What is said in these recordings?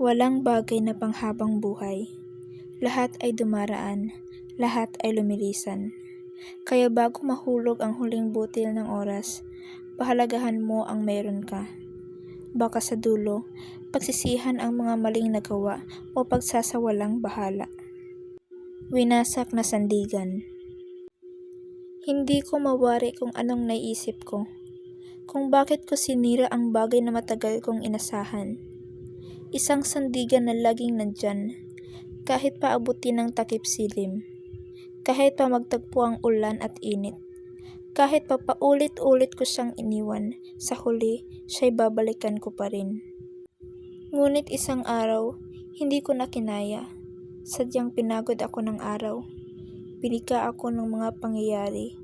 Walang bagay na panghabang buhay. Lahat ay dumaraan, lahat ay lumilisan. Kaya bago mahulog ang huling butil ng oras, pahalagahan mo ang meron ka. Baka sa dulo, pagsisihan ang mga maling nagawa o pagsasawalang bahala. Winasak na sandigan. Hindi ko mawari kung anong naisip ko. Kung bakit ko sinira ang bagay na matagal kong inasahan. Isang sandigan na laging nandyan, kahit paabutin ng takip silim. Kahit pa magtagpo ang ulan at init. Kahit pa paulit-ulit ko siyang iniwan, sa huli, siya'y babalikan ko pa rin. Ngunit isang araw, hindi ko na kinaya. Sadyang pinagod ako ng araw. Pinika ako ng mga pangyayari.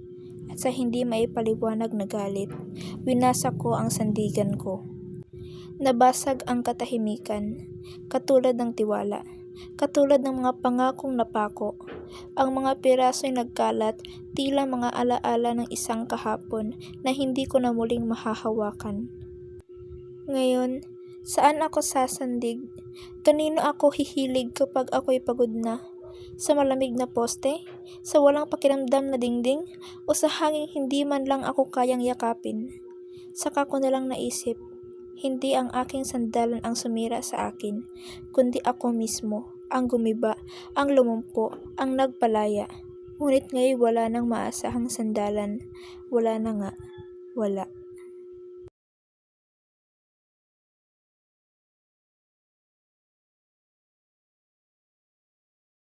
At sa hindi maipaliwanag na galit, winasak ko ang sandigan ko. Nabasag ang katahimikan, katulad ng tiwala, katulad ng mga pangakong napako. Ang mga piraso'y nagkalat, tila mga alaala ng isang kahapon na hindi ko na muling mahahawakan. Ngayon, saan ako sasandig? Kanino ako hihilig kapag ako'y pagod na? Sa malamig na poste? Sa walang pakiramdam na dingding? O sa hanging hindi man lang ako kayang yakapin? Saka ko nalang naisip, hindi ang aking sandalan ang sumira sa akin, kundi ako mismo, ang gumiba, ang lumumpo, ang nagpalaya. Ngunit ngayon wala nang maasahang sandalan. Wala na nga. Wala.